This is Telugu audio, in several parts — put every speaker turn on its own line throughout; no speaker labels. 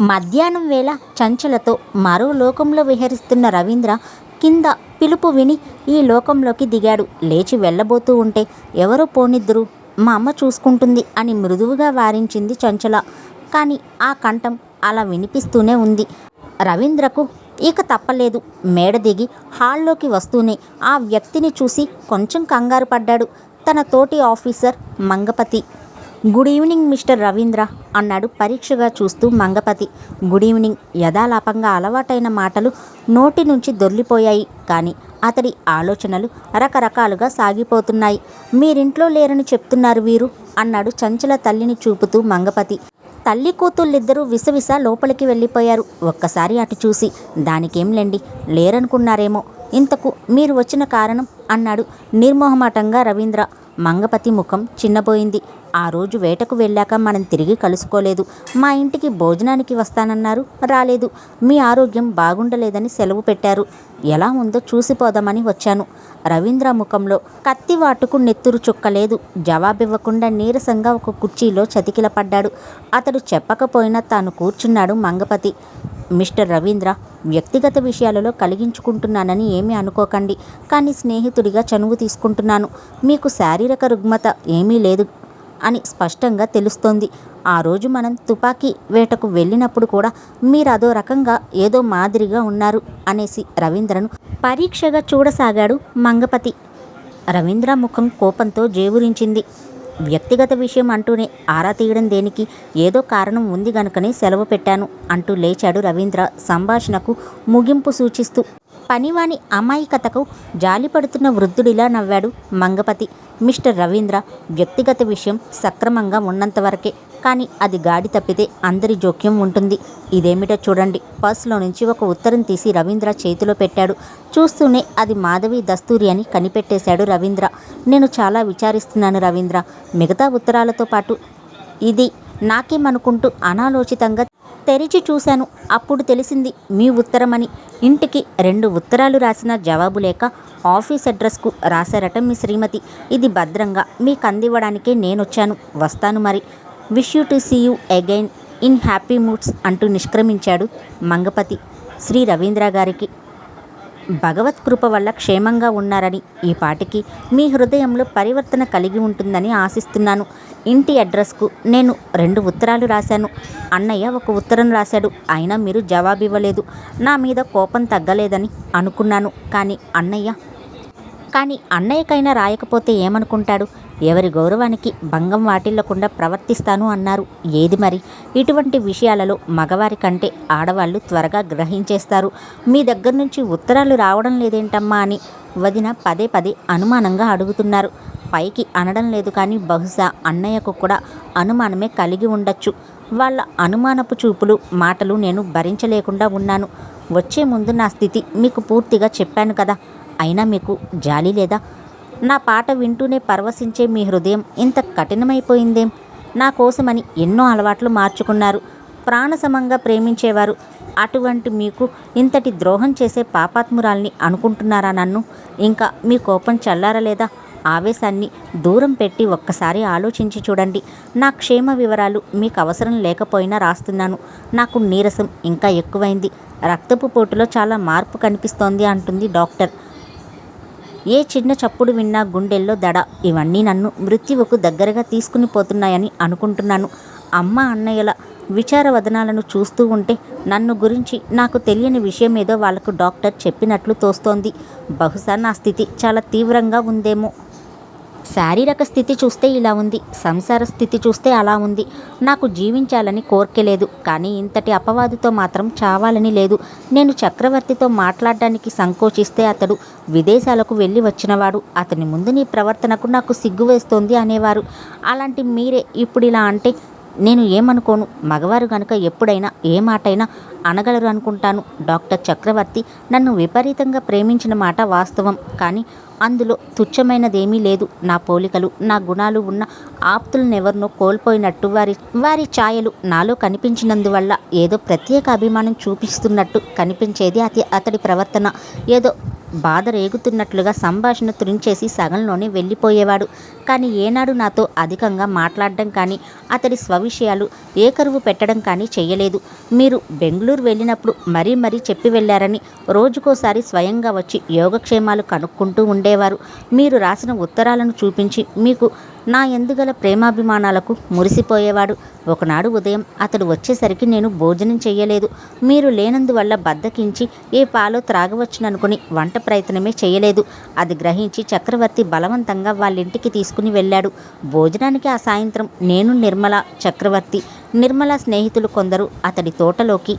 మధ్యాహ్నం వేళ చంచలతో మరో లోకంలో విహరిస్తున్న రవీంద్ర కింద పిలుపు విని ఈ లోకంలోకి దిగాడు. లేచి వెళ్ళబోతూ ఉంటే ఎవరో పోనిద్దరు మా అమ్మ చూసుకుంటుంది అని మృదువుగా వారించింది చంచల. కానీ ఆ కంఠం అలా వినిపిస్తూనే ఉంది. రవీంద్రకు ఇక తప్పలేదు. మేడ దిగి హాల్లోకి వస్తూనే ఆ వ్యక్తిని చూసి కొంచెం కంగారు పడ్డాడు. తన తోటి officer Mangapathi. Good evening mister Ravindra అన్నాడు పరీక్షగా చూస్తూ మంగపతి. గుడ్ ఈవినింగ్ యథాలాపంగా అలవాటైన మాటలు నోటి నుంచి దొర్లిపోయాయి కానీ అతడి ఆలోచనలు రకరకాలుగా సాగిపోతున్నాయి. మీరింట్లో లేరని చెప్తున్నారు వీరు అన్నాడు చంచల తల్లిని చూపుతూ మంగపతి. తల్లి కూతుళ్ళిద్దరూ విసవిస లోపలికి వెళ్ళిపోయారు. ఒక్కసారి అటు చూసి దానికేం లేండి లేరనుకున్నారేమో ఇంతకు మీరు వచ్చిన కారణం అన్నాడు నిర్మోహమాటంగా రవీంద్ర. మంగపతి ముఖం చిన్నబోయింది. ఆ రోజు వేటకు వెళ్ళాక మనం తిరిగి కలుసుకోలేదు. మా ఇంటికి భోజనానికి వస్తానన్నారు. రాలేదు. మీ ఆరోగ్యం బాగుండలేదని సెలవు పెట్టారు. ఎలా ఉందో చూసిపోదామని వచ్చాను. రవీంద్ర ముఖంలో కత్తి వాటుకు నెత్తురు చుక్కలేదు. జవాబివ్వకుండా నీరసంగా ఒక కుర్చీలో చతికిల పడ్డాడు. అతడు చెప్పకపోయినా తాను కూర్చున్నాడు మంగపతి. మిస్టర్ రవీంద్ర వ్యక్తిగత విషయాలలో కలిగించుకుంటున్నానని ఏమీ అనుకోకండి. కానీ స్నేహితుడిగా చనువు తీసుకుంటున్నాను. మీకు శారీరక రుగ్మత ఏమీ లేదు అని స్పష్టంగా తెలుస్తోంది. ఆ రోజు మనం తుపాకీ వేటకు వెళ్ళినప్పుడు కూడా మీరు అదో రకంగా ఏదో మాదిరిగా ఉన్నారు అనేసి రవీంద్రను పరీక్షగా చూడసాగాడు మంగపతి. రవీంద్ర ముఖం కోపంతో జేవురించింది. వ్యక్తిగత విషయం అంటూనే ఆరా తీయడం దేనికి? ఏదో కారణం ఉంది గనుకనే సెలవు పెట్టాను అంటూ లేచాడు రవీంద్ర సంభాషణకు ముగింపు సూచిస్తూ. పనివాని అమాయకతకు జాలిపడుతున్న వృద్ధుడిలా నవ్వాడు మంగపతి. మిస్టర్ రవీంద్ర వ్యక్తిగత విషయం సక్రమంగా ఉన్నంతవరకే కానీ అది గాడి తప్పితే అందరి జోక్యం ఉంటుంది. ఇదేమిటో చూడండి. పర్సులో నుంచి ఒక ఉత్తరం తీసి రవీంద్ర చేతిలో పెట్టాడు. చూస్తూనే అది మాధవి దస్తూరి అని కనిపెట్టేశాడు రవీంద్ర. నేను చాలా విచారిస్తున్నాను రవీంద్ర. మిగతా ఉత్తరాలతో పాటు ఇది నాకేమనుకుంటూ అనాలోచితంగా తెరిచి చూశాను. అప్పుడు తెలిసింది మీ ఉత్తరమని. ఇంటికి రెండు ఉత్తరాలు రాసిన జవాబు లేక ఆఫీస్ అడ్రస్కు రాశారట మీ శ్రీమతి. ఇది భద్రంగా మీకు అందివ్వడానికే నేనొచ్చాను. వస్తాను మరి. Wish you to see you again in happy moods అంటూ నిష్క్రమించాడు మంగపతి. శ్రీ రవీంద్ర గారికి భగవత్ కృప వల్ల క్షేమంగా ఉన్నారని ఈ పాటికి మీ హృదయంలో పరివర్తన కలిగి ఉంటుందని ఆశిస్తున్నాను. ఇంటి అడ్రస్కు నేను రెండు ఉత్తరాలు రాశాను. అన్నయ్య ఒక ఉత్తరం రాశాడు. అయినా మీరు జవాబు ఇవ్వలేదు నా మీద కోపం తగ్గలేదని అనుకున్నాను. కానీ అన్నయ్య కానీ అన్నయ్యకైనా రాయకపోతే ఏమనుకుంటాడు? ఎవరి గౌరవానికి భంగం వాటిల్లకుండా ప్రవర్తిస్తాను అన్నారు. ఏది మరి? ఇటువంటి విషయాలలో మగవారి కంటే ఆడవాళ్ళు త్వరగా గ్రహించేస్తారు. మీ దగ్గర నుంచి ఉత్తరాలు రావడం లేదేంటమ్మా అని వదిన పదే పదే అనుమానంగా అడుగుతున్నారు. పైకి అనడం లేదు కానీ బహుశా అన్నయ్యకు కూడా అనుమానమే కలిగి ఉండొచ్చు. వాళ్ళ అనుమానపు చూపులు మాటలు నేను భరించలేకుండా ఉన్నాను. వచ్చే ముందు నా స్థితి మీకు పూర్తిగా చెప్పాను కదా. అయినా మీకు జాలి లేదా? నా పాట వింటూనే పరవశించే మీ హృదయం ఇంత కఠినమైపోయిందేం? నా కోసమని ఎన్నో అలవాట్లు మార్చుకున్నారు. ప్రాణసమంగా ప్రేమించేవారు. అటువంటి మీకు ఇంతటి ద్రోహం చేసే పాపాత్మురాల్ని అనుకుంటున్నారా నన్ను? ఇంకా మీ కోపం చల్లారలేదా ఆవేశాన్ని దూరం పెట్టి ఒక్కసారి ఆలోచించి చూడండి. నా క్షేమ వివరాలు మీకు అవసరం లేకపోయినా రాస్తున్నాను. నాకు నీరసం ఇంకా ఎక్కువైంది. రక్తపు పోటులో చాలా మార్పు కనిపిస్తోంది అంటుంది డాక్టర్. ఏ చిన్న చప్పుడు విన్నా గుండెల్లో దడ. ఇవన్నీ నన్ను మృత్యువుకు దగ్గరగా తీసుకుని పోతున్నాయని అనుకుంటున్నాను. అమ్మ అన్నయ్యల విచార వదనాలను చూస్తూ ఉంటే నన్ను గురించి నాకు తెలియని విషయం ఏదో వాళ్ళకు డాక్టర్ చెప్పినట్లు తోస్తోంది. బహుశా నా స్థితి చాలా తీవ్రంగా ఉందేమో. శారీరక స్థితి చూస్తే ఇలా ఉంది సంసార స్థితి చూస్తే అలా ఉంది. నాకు జీవించాలని కోరిక లేదు కానీ ఇంతటి అపవాదుతో మాత్రం చావాలని లేదు. నేను చక్రవర్తితో మాట్లాడడానికి సంకోచిస్తే అతడు విదేశాలకు వెళ్ళి వచ్చినవాడు. అతని ముందు నీ ప్రవర్తనకు నాకు సిగ్గు వేస్తోంది అనేవారు. అలాంటి మీరే ఇప్పుడు ఇలా అంటే నేను ఏమనుకోను? మగవారు గనుక ఎప్పుడైనా ఏ మాటైనా అనగలరు అనుకుంటాను. డాక్టర్ చక్రవర్తి నన్ను విపరీతంగా ప్రేమించిన మాట వాస్తవం. కానీ అందులో తుచ్చమైనదేమీ లేదు. నా పోలికలు నా గుణాలు ఉన్న ఆప్తులనెవరినో కోల్పోయినట్టు వారి వారి ఛాయలు నాలో కనిపించినందువల్ల ఏదో ప్రత్యేక అభిమానం చూపిస్తున్నట్టు కనిపించేది అతి అతడి ప్రవర్తన. ఏదో బాధ రేగుతున్నట్లుగా సంభాషణ తురించేసి సగంలోనే వెళ్ళిపోయేవాడు. కానీ ఏనాడు నాతో అధికంగా మాట్లాడడం కానీ అతడి స్వవిషయాలు ఏకరువు పెట్టడం కానీ చేయలేదు మీరు బెంగళూరు వెళ్ళినప్పుడు మరీ మరీ చెప్పి వెళ్ళారని రోజుకోసారి స్వయంగా వచ్చి యోగక్షేమాలు కనుక్కుంటూ ఉండేవారు. మీరు రాసిన ఉత్తరాలను చూపించి మీకు నా ఎందుగల ప్రేమాభిమానాలకు మురిసిపోయేవాడు. ఒకనాడు ఉదయం అతడు వచ్చేసరికి నేను భోజనం చేయలేదు మీరు లేనందువల్ల బద్దకించి ఏ పాలో త్రాగవచ్చుననుకుని వంట ప్రయత్నమే చేయలేదు అది గ్రహించి చక్రవర్తి బలవంతంగా వాళ్ళింటికి తీసుకుని వెళ్ళాడు. భోజనానికి ఆ సాయంత్రం నేను నిర్మల చక్రవర్తి నిర్మల స్నేహితులు కొందరు అతడి తోటలోకి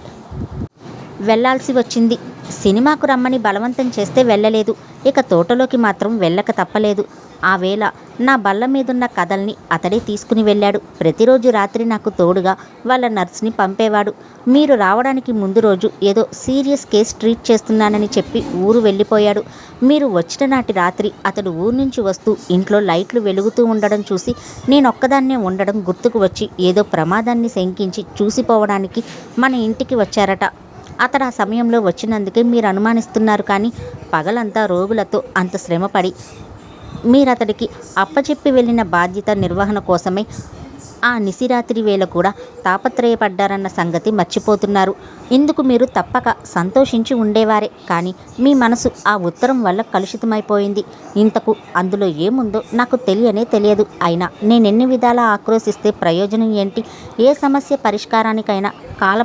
వెళ్ళాల్సి వచ్చింది. సినిమాకు రమ్మని బలవంతం చేస్తే వెళ్ళలేదు. ఇక తోటలోకి మాత్రం వెళ్ళక తప్పలేదు. ఆ వేళ నా బల్ల మీదున్న కథల్ని అతడే తీసుకుని వెళ్ళాడు. ప్రతిరోజు రాత్రి నాకు తోడుగా వాళ్ళ నర్స్ని పంపేవాడు. మీరు రావడానికి ముందు రోజు ఏదో సీరియస్ కేస్ ట్రీట్ చేస్తున్నానని చెప్పి ఊరు వెళ్ళిపోయాడు. మీరు వచ్చిన నాటి రాత్రి అతడు ఊరు నుంచి వస్తూ ఇంట్లో లైట్లు వెలుగుతూ ఉండడం చూసి నేనొక్కదాన్నే ఉండడం గుర్తుకు వచ్చి ఏదో ప్రమాదాన్ని శంకించి చూసిపోవడానికి మన ఇంటికి వచ్చారట. అతడు ఆ సమయంలో వచ్చినందుకే మీరు అనుమానిస్తున్నారు కానీ పగలంతా రోగులతో అంత శ్రమపడి మీరు అతడికి అప్పచెప్పి వెళ్ళిన బాధ్యత నిర్వహణ కోసమే ఆ నిసిరాత్రి వేళ కూడా తాపత్రయపడ్డారన్న సంగతి మర్చిపోతున్నారు. ఇందుకు మీరు తప్పక సంతోషించి ఉండేవారే. కానీ మీ మనసు ఆ ఉత్తరం వల్ల కలుషితమైపోయింది. ఇంతకు అందులో ఏముందో నాకు తెలియనే తెలియదు. అయినా నేనెన్ని విధాలా ఆక్రోశిస్తే ప్రయోజనం ఏంటి? ఏ సమస్య పరిష్కారానికైనా కాల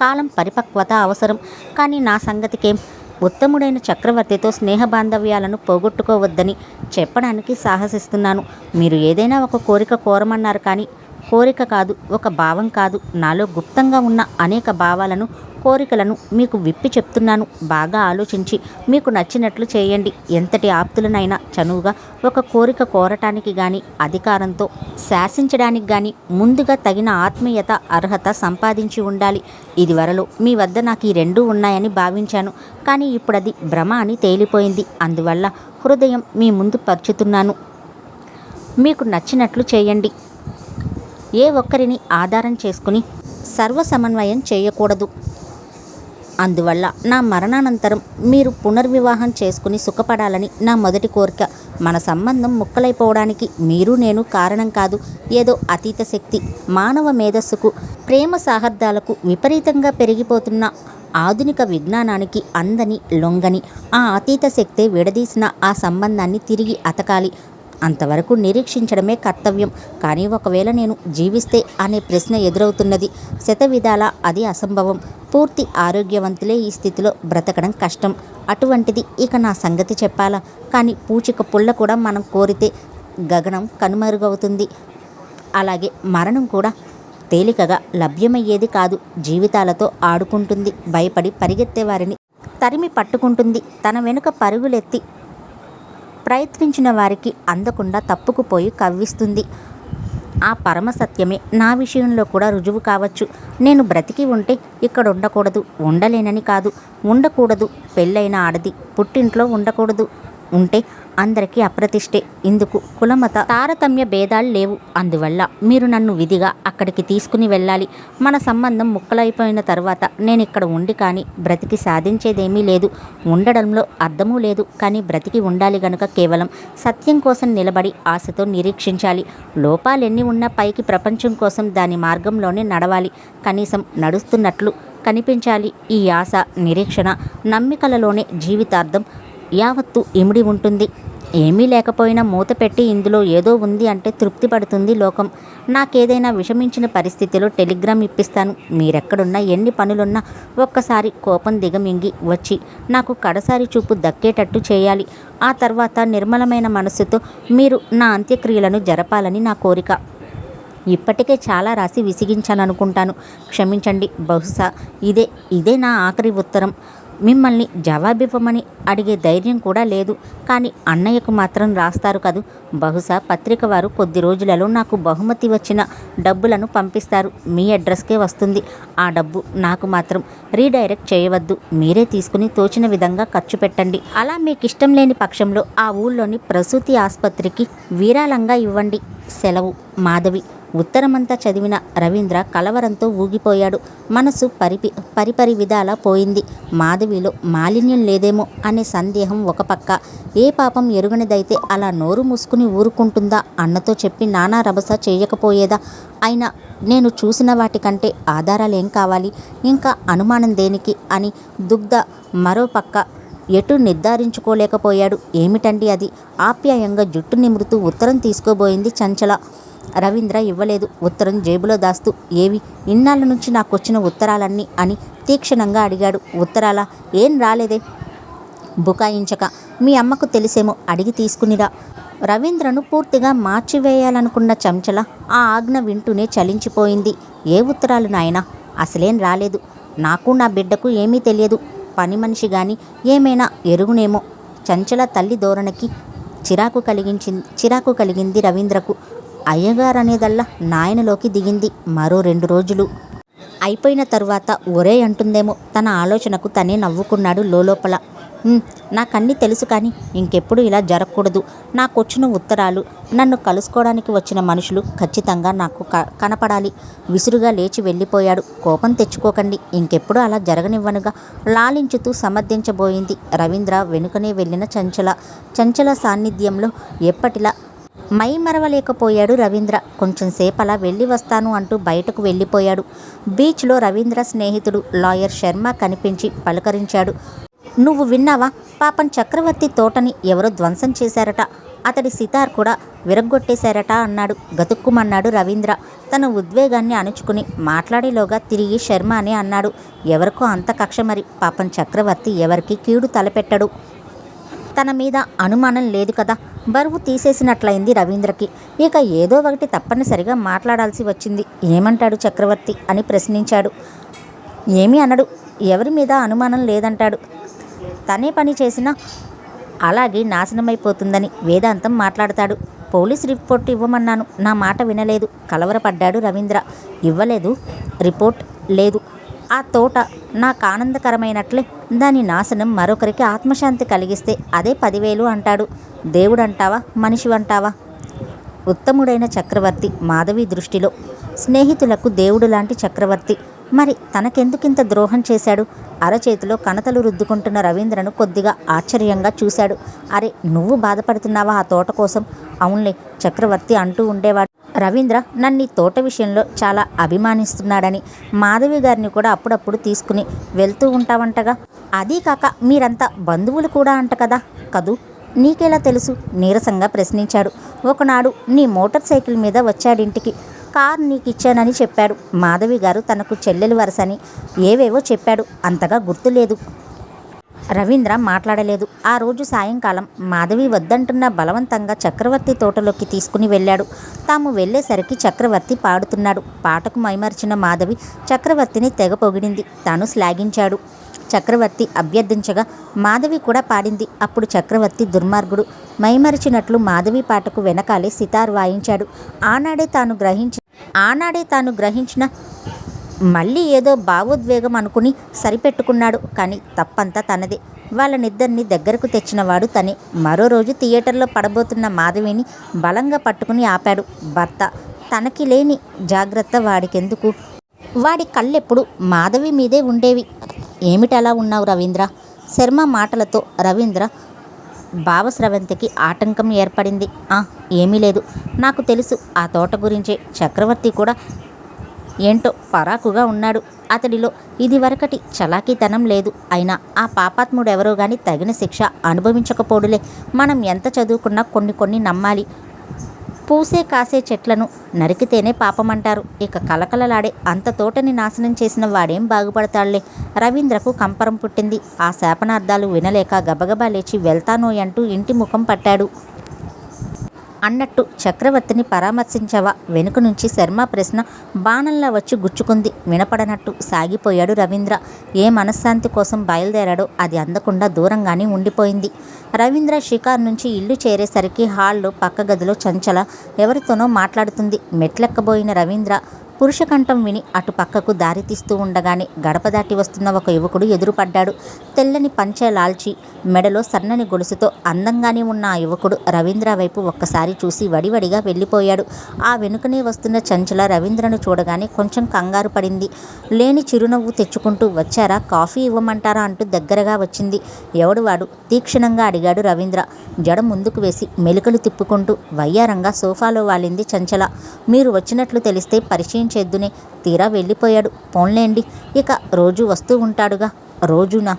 కాలం పరిపక్వత అవసరం. కానీ నా సంగతికేం? ఉత్తముడైన చక్రవర్తితో స్నేహ బాంధవ్యాలను పోగొట్టుకోవద్దని చెప్పడానికి సాహసిస్తున్నాను. మీరు ఏదైనా ఒక కోరిక కోరమన్నారు కానీ కోరిక కాదు ఒక భావం కాదు. నాలో గుప్తంగా ఉన్న అనేక భావాలను కోరికలను మీకు విప్పి చెప్తున్నాను. బాగా ఆలోచించి మీకు నచ్చినట్లు చేయండి. ఎంతటి ఆప్తులనైనా చనువుగా ఒక కోరిక కోరటానికి కానీ అధికారంతో శాసించడానికి కానీ ముందుగా తగిన ఆత్మీయత అర్హత సంపాదించి ఉండాలి. ఇదివరలో మీ వద్ద నాకు ఈ రెండూ ఉన్నాయని భావించాను. కానీ ఇప్పుడు అది భ్రమ అని తేలిపోయింది. అందువల్ల హృదయం మీ ముందు పరుచుతున్నాను. మీకు నచ్చినట్లు చేయండి. ఏ ఒక్కరిని ఆధారం చేసుకుని సర్వసమన్వయం చేయకూడదు. అందువల్ల నా మరణానంతరం మీరు పునర్వివాహం చేసుకుని సుఖపడాలని నా మొదటి కోరిక. మన సంబంధం ముక్కలైపోవడానికి మీరు నేను కారణం కాదు. ఏదో అతీత శక్తి మానవ మేధస్సుకు ప్రేమ సాహర్థాలకు విపరీతంగా పెరిగిపోతున్న ఆధునిక విజ్ఞానానికి అందని లొంగని ఆ అతీత శక్తే విడదీసిన ఆ సంబంధాన్ని తిరిగి అతకాలి. అంతవరకు నిరీక్షించడమే కర్తవ్యం. కానీ ఒకవేళ నేను జీవిస్తే అనే ప్రశ్న ఎదురవుతున్నది. శతవిధాల అది అసంభవం. పూర్తి ఆరోగ్యవంతులే ఈ స్థితిలో బ్రతకడం కష్టం. అటువంటిది ఇక నా సంగతి చెప్పాలా? కానీ పూచిక పుల్ల కూడా మనం కోరితే గగనం కనుమరుగవుతుంది. అలాగే మరణం కూడా తేలికగా లభ్యమయ్యేది కాదు. జీవితాలతో ఆడుకుంటుంది. భయపడి పరిగెత్తే వారిని తరిమి పట్టుకుంటుంది. తన వెనుక పరుగులెత్తి ప్రయత్నించిన వారికి అందకుండా తప్పుకుపోయి కవ్విస్తుంది. ఆ పరమ సత్యమే. నా విషయంలో కూడా రుజువు కావచ్చు. నేను బ్రతికి ఉంటే ఇక్కడ ఉండకూడదు. ఉండలేనని కాదు. ఉండకూడదు. పెళ్ళైన ఆడది. పుట్టింట్లో ఉండకూడదు. ఉంటే అందరికీ అప్రతిష్టే ఇందుకు కులమత తారతమ్య భేదాలు లేవు. అందువల్ల మీరు నన్ను విధిగా అక్కడికి తీసుకుని వెళ్ళాలి. మన సంబంధం ముక్కలైపోయిన తర్వాత నేను ఇక్కడ ఉండి కానీ బ్రతికి సాధించేదేమీ లేదు. ఉండడంలో అర్థమూ లేదు. కానీ బ్రతికి ఉండాలి గనుక కేవలం సత్యం కోసం నిలబడి ఆశతో నిరీక్షించాలి. లోపాలెన్ని ఉన్నా పైకి ప్రపంచం కోసం దాని మార్గంలోనే నడవాలి. కనీసం నడుస్తున్నట్లు కనిపించాలి. ఈ ఆశ నిరీక్షణ నమ్మికలలోనే జీవితార్థం యావత్తు ఇమిడి ఉంటుంది. ఏమీ లేకపోయినా మూత పెట్టి ఇందులో ఏదో ఉంది అంటే తృప్తి పడుతుంది లోకం. నాకేదైనా విషమించిన పరిస్థితిలో టెలిగ్రామ్ ఇప్పిస్తాను. మీరెక్కడున్నా ఎన్ని పనులున్నా ఒక్కసారి కోపం దిగమింగి వచ్చి నాకు కడసారి చూపు దక్కేటట్టు చేయాలి. ఆ తర్వాత నిర్మలమైన మనస్సుతో మీరు నా అంత్యక్రియలను జరపాలని నా కోరిక. ఇప్పటికే చాలా రాసి విసిగించాలనుకుంటాను. క్షమించండి బహుశా ఇదే ఇదే నా ఆఖరి ఉత్తరం. మిమ్మల్ని జవాబివ్వమని అడిగే ధైర్యం కూడా లేదు. కానీ అన్నయ్యకు మాత్రం రాస్తారు కదూ. బహుశా పత్రిక వారు కొద్ది రోజులలో నాకు బహుమతి వచ్చిన డబ్బులను పంపిస్తారు. మీ అడ్రస్కే వస్తుంది. ఆ డబ్బు నాకు మాత్రం రీడైరెక్ట్ చేయవద్దు. మీరే తీసుకుని తోచిన విధంగా ఖర్చు పెట్టండి. అలా మీకు ఇష్టం లేని పక్షంలో ఆ ఊళ్ళోని ప్రసూతి ఆసుపత్రికి విరాళంగా ఇవ్వండి. సెలవు. మాధవి. ఉత్తరమంతా చదివిన రవీంద్ర కలవరంతో ఊగిపోయాడు. మనసు పరిపి పరిపరి విధాలా పోయింది. మాధవిలో మాలిన్యం లేదేమో అనే సందేహం ఒక పక్క. ఏ పాపం ఎరుగనిదైతే అలా నోరు మూసుకుని ఊరుకుంటుందా అన్నతో చెప్పి నానా రభస చేయకపోయేదా? అయినా నేను చూసిన వాటికంటే ఆధారాలేం కావాలి? ఇంకా అనుమానం దేనికి అని దుగ్ధ మరో పక్క ఎటు నిర్ధారించుకోలేకపోయాడు. ఏమిటండి అది? ఆప్యాయంగా జుట్టు నిమురుతూ ఉత్తరం తీసుకోబోయింది చంచల. రవీంద్ర ఇవ్వలేదు. ఉత్తరం జేబులో దాస్తూ ఏవి? ఇన్నాళ్ళ నుంచి నాకొచ్చిన ఉత్తరాలన్నీ అని తీక్షణంగా అడిగాడు. ఉత్తరాలా ఏం రాలేదే? బుకాయించక మీ అమ్మకు తెలిసేమో అడిగి తీసుకునిరా. రవీంద్రను పూర్తిగా మార్చివేయాలనుకున్న చంచల ఆ ఆజ్ఞ వింటూనే చలించిపోయింది. ఏ ఉత్తరాలు నాయనా? అసలేం రాలేదు. నాకు నా బిడ్డకు ఏమీ తెలియదు. పని మనిషి గాని ఏమైనా ఎరుగునేమో. చంచల తల్లి ధోరణికి చిరాకు కలిగించింది చిరాకు కలిగింది రవీంద్రకు. అయ్యగారనేదల్లా నాయనలోకి దిగింది మరో రెండు రోజులు. అయిపోయిన తరువాత ఒరే అంటుందేమో తన ఆలోచనకు తనే నవ్వుకున్నాడు లోలోపల. నాకన్నీ తెలుసు కానీ ఇంకెప్పుడు ఇలా జరగకూడదు. నాకొచ్చిన ఉత్తరాలు నన్ను కలుసుకోవడానికి వచ్చిన మనుషులు ఖచ్చితంగా నాకు క కనపడాలి. విసురుగా లేచి వెళ్ళిపోయాడు. కోపం తెచ్చుకోకండి. ఇంకెప్పుడు అలా జరగనివ్వనుగా. లాలించుతూ సమర్థించబోయింది రవీంద్ర వెనుకనే వెళ్ళిన చంచల. చంచల సాన్నిధ్యంలో ఎప్పటిలా మై మరవలేకపోయాడు రవీంద్ర. కొంచెం సేపలా వెళ్ళి వస్తాను అంటూ బయటకు వెళ్ళిపోయాడు. బీచ్లో రవీంద్ర స్నేహితుడు లాయర్ శర్మ కనిపించి పలకరించాడు. నువ్వు విన్నావా? పాపం చక్రవర్తి తోటని ఎవరో ధ్వంసం చేశారట. అతడి సితార్ కూడా విరగ్గొట్టేశారట అన్నాడు. గతుక్కుమన్నాడు రవీంద్ర. తన ఉద్వేగాన్ని అణుచుకుని మాట్లాడేలోగా తిరిగి శర్మ అని అన్నాడు. ఎవరికో అంత కక్ష మరి. పాపం చక్రవర్తి ఎవరికి కీడు తలపెట్టడు. తన మీద అనుమానం లేదు కదా. బరువు తీసేసినట్లయింది రవీంద్రకి. ఇక ఏదో ఒకటి తప్పనిసరిగా మాట్లాడాల్సి వచ్చింది. ఏమంటాడు చక్రవర్తి అని ప్రశ్నించాడు. ఏమీ అనడు. ఎవరి మీద అనుమానం లేదంటాడు. తనే పని చేసినా అలాగే నాశనమైపోతుందని వేదాంతం మాట్లాడతాడు. పోలీస్ రిపోర్ట్ ఇవ్వమన్నాను. నా మాట వినలేదు. కలవరపడ్డాడు రవీంద్ర. ఇవ్వలేదు. రిపోర్ట్ లేదు. ఆ తోట నాకు ఆనందకరమైనట్లే దాని నాశనం మరొకరికి ఆత్మశాంతి కలిగిస్తే అదే పదివేలు అంటాడు. దేవుడంటావా? మనిషివంటావా? ఉత్తముడైన చక్రవర్తి మాధవి దృష్టిలో. స్నేహితులకు దేవుడు లాంటి చక్రవర్తి. మరి తనకెందుకింత ద్రోహం చేశాడు? అరచేతిలో కనతలు రుద్దుకుంటున్న రవీంద్రను కొద్దిగా ఆశ్చర్యంగా చూశాడు. అరే నువ్వు బాధపడుతున్నావా ఆ తోట కోసం? అవునులే చక్రవర్తి అంటూ ఉండేవాడు. రవీంద్ర నన్ను తోట విషయంలో చాలా అభిమానిస్తున్నాడని మాధవి గారిని కూడా అప్పుడప్పుడు తీసుకుని వెళ్తూ ఉంటావంటగా? అదీ కాక మీరంతా బంధువులు కూడా అంట కదా? కదూ? నీకెలా తెలుసు? నీరసంగా ప్రశ్నించాడు. ఒకనాడు నీ మోటార్ సైకిల్ మీద వచ్చాడింటికి. కార్ నీకు ఇచ్చానని చెప్పాడు. మాధవి గారు తనకు చెల్లెలు వరసని ఏవేవో చెప్పాడు. అంతగా గుర్తులేదు. రవీంద్ర మాట్లాడలేదు. ఆ రోజు సాయంకాలం మాధవి వద్దంటున్న బలవంతంగా చక్రవర్తి తోటలోకి తీసుకుని వెళ్ళాడు. తాము వెళ్ళేసరికి చక్రవర్తి పాడుతున్నాడు. పాటకు మైమర్చిన మాధవి చక్రవర్తిని తెగ పొగిడింది. తాను శ్లాఘించాడు. చక్రవర్తి అభ్యర్థించగా మాధవి కూడా పాడింది. అప్పుడు చక్రవర్తి దుర్మార్గుడు. మైమరిచినట్లు మాధవి పాటకు వెనకాలే సితార్ వాయించాడు. ఆనాడే తాను గ్రహించి ఆనాడే తాను గ్రహించిన మళ్ళీ ఏదో భావోద్వేగం అనుకుని సరిపెట్టుకున్నాడు. కానీ తప్పంతా తనదే. వాళ్ళనిద్దరిని దగ్గరకు తెచ్చినవాడు తనే. మరో రోజు థియేటర్లో పడబోతున్న మాధవిని బలంగా పట్టుకుని ఆపాడు. భర్త తనకి లేని జాగ్రత్త వాడికెందుకు? వాడి కళ్ళెప్పుడు మాధవి మీదే ఉండేవి. ఏమిటలా ఉన్నావు రవీంద్ర? శర్మ మాటలతో రవీంద్ర భావస్రవంతికి ఆటంకం ఏర్పడింది. "ఆ, ఏమీ లేదు. నాకు తెలుసు ఆ తోట గురించే. చక్రవర్తి కూడా ఏంటో పరాకుగా ఉన్నాడు. అతడిలో ఇదివరకటి చలాకీతనం లేదు. అయినా ఆ పాపాత్ముడెవరో గాని తగిన శిక్ష అనుభవించకపోడులే. మనం ఎంత చదువుకున్నా కొన్ని కొన్ని నమ్మాలి. పూసే కాసే చెట్లను నరికితేనే పాపమంటారు. ఇక కలకలలాడే అంత తోటని నాశనం చేసిన వాడేం బాగుపడతాడులే. రవీంద్రకు కంపరం పుట్టింది. ఆ శాపనార్థాలు వినలేక గబగబా లేచి వెళ్తానోయంటూ ఇంటి ముఖం పట్టాడు. అన్నట్టు చక్రవర్తిని పరామర్శించావా? వెనుక నుంచి శర్మ ప్రశ్న బాణంలా వచ్చి గుచ్చుకుంది. వినపడనట్టు సాగిపోయాడు రవీంద్ర. ఏ మనశ్శాంతి కోసం బయలుదేరాడో అది అందకుండా దూరంగానే ఉండిపోయింది. రవీంద్ర షికార్ నుంచి ఇల్లు చేరేసరికి హాల్లో పక్క గదిలో చంచల ఎవరితోనో మాట్లాడుతుంది. మెట్లెక్కబోయిన రవీంద్ర పురుషకంఠం విని అటు పక్కకు దారి తీస్తూ ఉండగానే గడప దాటి వస్తున్న ఒక యువకుడు ఎదురుపడ్డాడు. తెల్లని పంచె లాల్చి మెడలో సన్నని గొలుసుతో అందంగానే ఉన్న ఆ యువకుడు రవీంద్ర వైపు ఒక్కసారి చూసి వడివడిగా వెళ్ళిపోయాడు. ఆ వెనుకనే వస్తున్న చంచల రవీంద్రను చూడగానే కొంచెం కంగారు పడింది. లేని చిరునవ్వు తెచ్చుకుంటూ వచ్చారా? కాఫీ ఇవ్వమంటారా? అంటూ దగ్గరగా వచ్చింది. ఎవడు వాడు? తీక్షణంగా అడిగాడు రవీంద్ర. జడ ముందుకు వేసి మెలికలు తిప్పుకుంటూ వయ్యారంగా సోఫాలో వాలింది చంచల. మీరు వచ్చినట్లు తెలిస్తే పరిచయం చేద్దునే. తీరా వెళ్ళిపోయాడు. పోన్లేండి. ఇక రోజు వస్తూ ఉంటాడుగా. రోజున.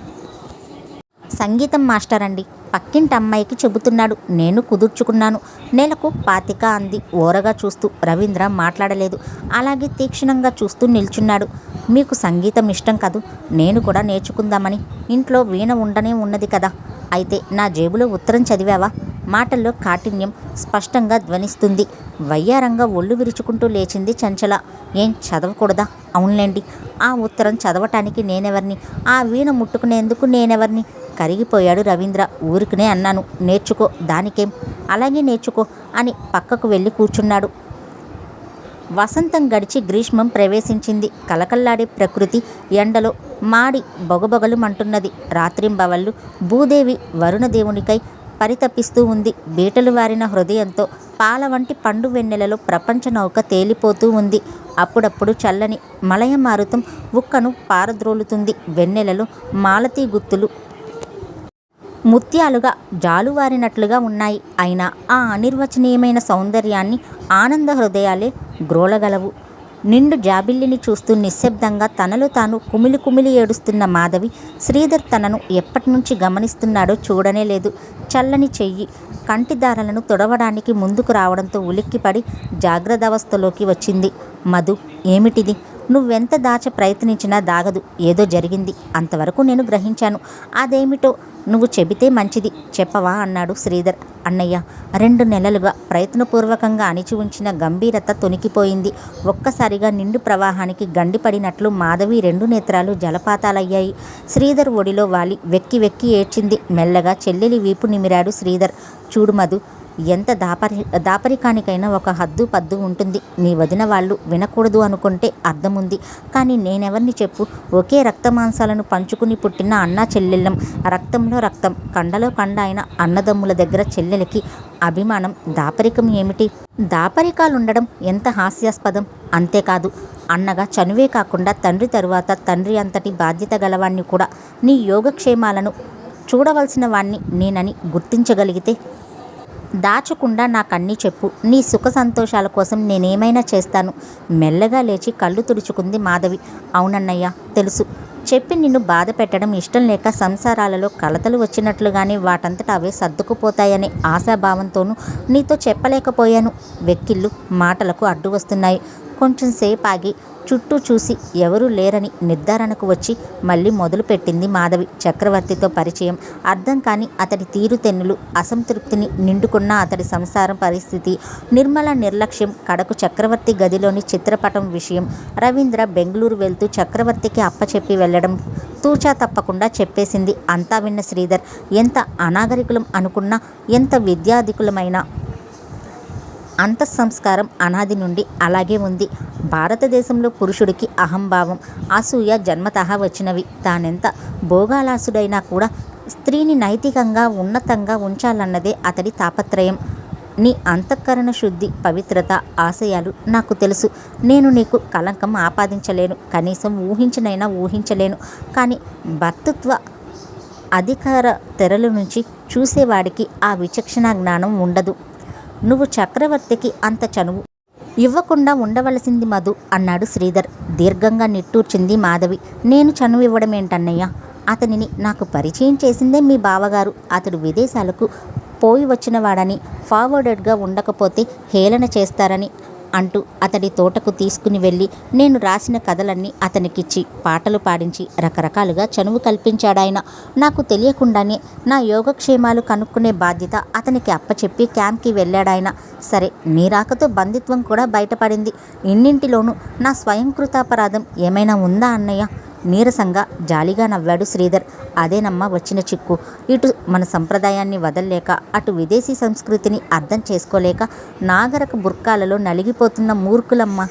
సంగీతం మాస్టర్ అండి పక్కింటి అమ్మాయికి చెబుతున్నాడు. నేను కుదుర్చుకున్నాను. నెలకు పాతిక అంది. ఓరగా చూస్తూ రవీంద్ర మాట్లాడలేదు. అలాగే తీక్షణంగా చూస్తూ నిల్చున్నాడు. మీకు సంగీతం ఇష్టం కదూ? నేను కూడా నేర్చుకుందామని. ఇంట్లో వీణ ఉండనే ఉన్నది కదా. అయితే నా జేబులో ఉత్తరం చదివావా? మాటల్లో కాఠిన్యం స్పష్టంగా ధ్వనిస్తుంది. వయ్యారంగా ఒళ్ళు విరుచుకుంటూ లేచింది చంచల. ఏం చదవకూడదా? అవునులేండి. ఆ ఉత్తరం చదవటానికి నేనెవరిని? ఆ వీణ ముట్టుకునేందుకు నేనెవరిని? కరిగిపోయాడు రవీంద్ర. ఊరికనే అన్నాను. నేర్చుకో. దానికేం? అలాగే నేర్చుకో అని పక్కకు వెళ్ళి కూర్చున్నాడు. వసంతం గడిచి గ్రీష్మం ప్రవేశించింది. కలకల్లాడే ప్రకృతి ఎండలో మాడి బొగబొగలు మంటున్నది రాత్రింబవళ్ళు భూదేవి వరుణదేవునికై పరితపిస్తూ ఉంది. బీటలు వారిన హృదయంతో పాల వంటి పండు వెన్నెలలో ప్రపంచ నౌక తేలిపోతూ ఉంది. అప్పుడప్పుడు చల్లని మలయ మారుతం ఉక్కను పారద్రోలుతుంది. వెన్నెలలో మాలతీ గుత్తులు ముత్యాలుగా జాలువారినట్లుగా ఉన్నాయి. అయినా ఆ అనిర్వచనీయమైన సౌందర్యాన్ని ఆనంద హృదయాలే గ్రోలగలవు. నిండు జాబిల్లిని చూస్తూ నిశ్శబ్దంగా తనలో తాను కుమిలి కుమిలి ఏడుస్తున్న మాధవి శ్రీధర్ తనను ఎప్పటి నుంచి గమనిస్తున్నాడో చూడనే లేదు. చల్లని చెయ్యి కంటిదారలను తొడవడానికి ముందుకు రావడంతో ఉలిక్కిపడి జాగ్రత్తావస్థలోకి వచ్చింది. మధు ఏమిటిది? నువ్వెంత దాచ ప్రయత్నించినా దాగదు. ఏదో జరిగింది. అంతవరకు నేను గ్రహించాను. అదేమిటో నువ్వు చెబితే మంచిది చెప్పవా అన్నాడు శ్రీధర్. అన్నయ్య రెండు నెలలుగా ప్రయత్నపూర్వకంగా అణిచి ఉంచిన గంభీరత తొనికిపోయింది. ఒక్కసారిగా నిండు ప్రవాహానికి గండిపడినట్లు మాధవి రెండు నేత్రాలు జలపాతాలయ్యాయి. శ్రీధర్ ఒడిలో వాలి వెక్కి వెక్కి ఏడ్చింది. మెల్లగా చెల్లెలి వీపు నిమిరాడు శ్రీధర్. చూడు మధు ఎంత దాపరి దాపరికానికైనా ఒక హద్దు పద్దు ఉంటుంది. నీ వదిన వాళ్ళు వినకూడదు అనుకుంటే అర్థముంది. కానీ నేనెవరిని చెప్పు? ఒకే రక్త మాంసాలను పంచుకుని పుట్టిన అన్న చెల్లెళ్ళం. రక్తంలో రక్తం కండలో కండ అయిన అన్నదమ్ముల దగ్గర చెల్లెలకి అభిమానం దాపరికం ఏమిటి? దాపరికాలు ఉండడం ఎంత హాస్యాస్పదం? అంతేకాదు అన్నగా చనువే కాకుండా తండ్రి తరువాత తండ్రి అంతటి బాధ్యత గలవాణ్ణి కూడా. నీ యోగక్షేమాలను చూడవలసిన వాణ్ణి నేనని గుర్తించగలిగితే దాచకుండా నాకన్నీ చెప్పు. నీ సుఖ సంతోషాల కోసం నేనేమైనా చేస్తాను. మెల్లగా లేచి కళ్ళు తుడుచుకుంది మాధవి. అవునన్నయ్య తెలుసు. చెప్పి నిన్ను బాధ పెట్టడం ఇష్టం లేక సంసారాలలో కలతలు వచ్చినట్లుగానే వాటంతట అవే సర్దుకుపోతాయనే ఆశాభావంతోనూ నీతో చెప్పలేకపోయాను. వెక్కిళ్ళు మాటలకు అడ్డు వస్తున్నాయి కొంచెం సేపు ఆగి చుట్టూ చూసి ఎవరూ లేరని నిర్ధారణకు వచ్చి మళ్ళీ మొదలుపెట్టింది మాధవి. చక్రవర్తితో పరిచయం. అర్థం కాని అతడి తీరుతెన్నులు అసంతృప్తిని నిండుకున్న అతడి సంసారం పరిస్థితి నిర్మల నిర్లక్ష్యం కడకు చక్రవర్తి గదిలోని చిత్రపటం విషయం రవీంద్ర బెంగళూరు వెళ్తూ చక్రవర్తికి అప్పచెప్పి వెళ్ళడం తూచా తప్పకుండా చెప్పేసింది అంతా విన్న శ్రీధర్. ఎంత అనాగరికులం అనుకున్నా ఎంత విద్యాధికులమైనా అంతఃసంస్కారం అనాది నుండి అలాగే ఉంది. భారతదేశంలో పురుషుడికి అహంభావం అసూయ జన్మతః వచ్చినవి. తానెంత భోగాలాసుడైనా కూడా స్త్రీని నైతికంగా ఉన్నతంగా ఉంచాలన్నదే అతడి తాపత్రయం. నీ అంతఃకరణ శుద్ధి పవిత్రత ఆశయాలు నాకు తెలుసు. నేను నీకు కలంకం ఆపాదించలేను. కనీసం ఊహించనైనా ఊహించలేను. కానీ భర్తృత్వ అధికార తెరల నుంచి చూసేవాడికి ఆ విచక్షణ జ్ఞానం ఉండదు. నువ్వు చక్రవర్తికి అంత చనువు. ఇవ్వకుండా ఉండవలసింది మధు అన్నాడు శ్రీధర్. దీర్ఘంగా నిట్టూర్చింది మాధవి. నేను చనువు ఇవ్వడమేంటన్నయ్య అతనిని నాకు పరిచయం చేసిందే మీ బావగారు. అతడు విదేశాలకు పోయి వచ్చినవాడని ఫార్వర్డెడ్గా ఉండకపోతే హేళన చేస్తారని. అంటూ అతడి తోటకు తీసుకుని వెళ్ళి నేను రాసిన కథలన్నీ అతనికిచ్చి పాటలు పాడించి రకరకాలుగా చనువు కల్పించాడాయన. నాకు తెలియకుండానే నా యోగక్షేమాలు కనుక్కునే బాధ్యత అతనికి అప్పచెప్పి క్యాంప్కి వెళ్ళాడాయన. సరే నీ రాకతో బంధిత్వం కూడా బయటపడింది. ఇన్నింటిలోనూ నా స్వయంకృతాపరాధం ఏమైనా ఉందా అన్నయ్య? నీరసంగా జాలిగా నవ్వాడు శ్రీధర్. అదేనమ్మా వచ్చిన చిక్కు. ఇటు మన సంప్రదాయాన్ని వదల్లేక అటు విదేశీ సంస్కృతిని అర్థం చేసుకోలేక నాగరక బుర్కాలలో నలిగిపోతున్న మూర్ఖులమ్మ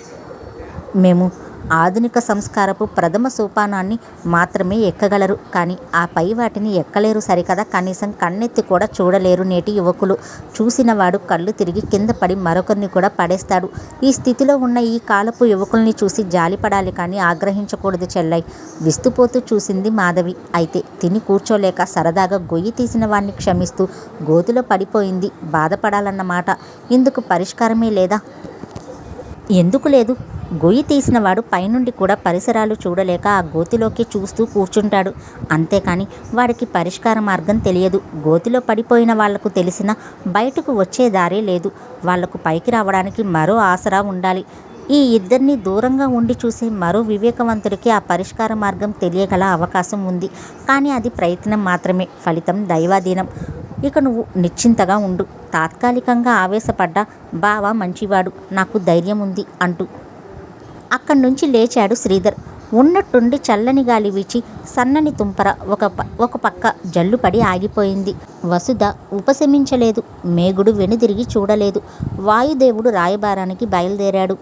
మేము. ఆధునిక సంస్కారపు ప్రథమ సోపానాన్ని మాత్రమే ఎక్కగలరు. కానీ ఆ పై వాటిని ఎక్కలేరు సరికదా? కనీసం కన్నెత్తి కూడా చూడలేరు నేటి యువకులు. చూసినవాడు కళ్ళు తిరిగి కింద పడి మరొకరిని కూడా పడేస్తాడు. ఈ స్థితిలో ఉన్న ఈ కాలపు యువకుల్ని చూసి జాలిపడాలి కానీ ఆగ్రహించకూడదు చెల్లై. విస్తుపోతూ చూసింది మాధవి. అయితే తిని కూర్చోలేక సరదాగా గొయ్యి తీసిన వాడిని క్షమిస్తూ గోతిలో పడిపోయింది. బాధపడాలన్నమాట ఇందుకు పరిష్కారమే లేదా? ఎందుకు లేదు? గొయ్యి తీసినవాడు పైనుండి కూడా పరిసరాలు చూడలేక ఆ గోతిలోకి చూస్తూ కూర్చుంటాడు. అంతేకాని వాడికి పరిష్కార మార్గం తెలియదు. గోతిలో పడిపోయిన వాళ్ళకు తెలిసిన బయటకు వచ్చే దారే లేదు. వాళ్ళకు పైకి రావడానికి మరో ఆసరా ఉండాలి. ఈ ఇద్దరిని దూరంగా ఉండి చూసే మరో వివేకవంతుడికి ఆ పరిష్కార మార్గం తెలియగల అవకాశం ఉంది. కానీ అది ప్రయత్నం మాత్రమే. ఫలితం దైవాధీనం. ఇక నువ్వు నిశ్చింతగా ఉండు. తాత్కాలికంగా ఆవేశపడ్డ బావ మంచివాడు నాకు ధైర్యం ఉంది అంటూ. అక్కడి నుంచి లేచాడు శ్రీధర్. ఉన్నట్టుండి చల్లని గాలి వీచి సన్నని తుంపర ఒక ప ఒక పక్క జల్లుపడి ఆగిపోయింది. వసుధ ఉపశమించలేదు. మేగుడు వెనుదిరిగి చూడలేదు. వాయుదేవుడు రాయబారానికి బయలుదేరాడు.